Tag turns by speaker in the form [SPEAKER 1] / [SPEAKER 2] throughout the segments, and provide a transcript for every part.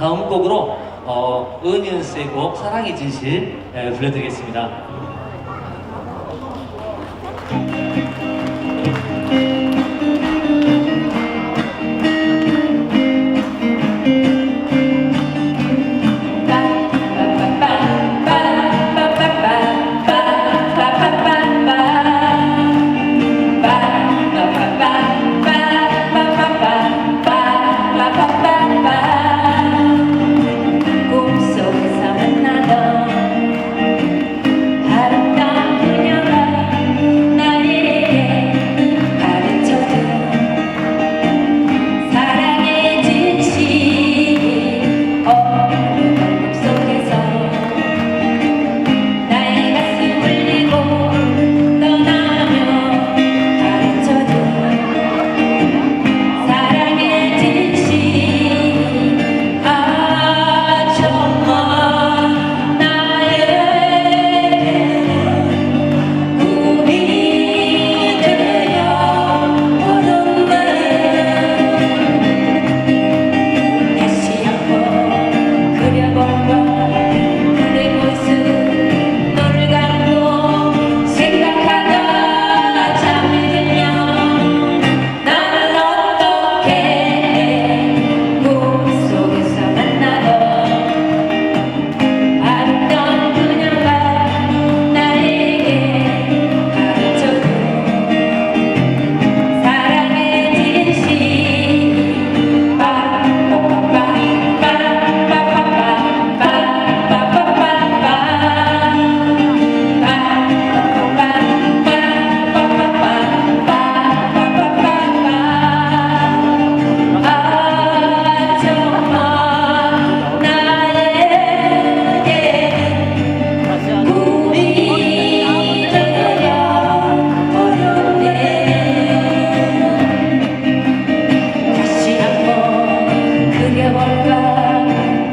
[SPEAKER 1] 다음 곡으로 어, 은윤스의 곡 사랑의 진실 예, 불러드리겠습니다.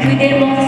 [SPEAKER 1] দুইদের মধ্যে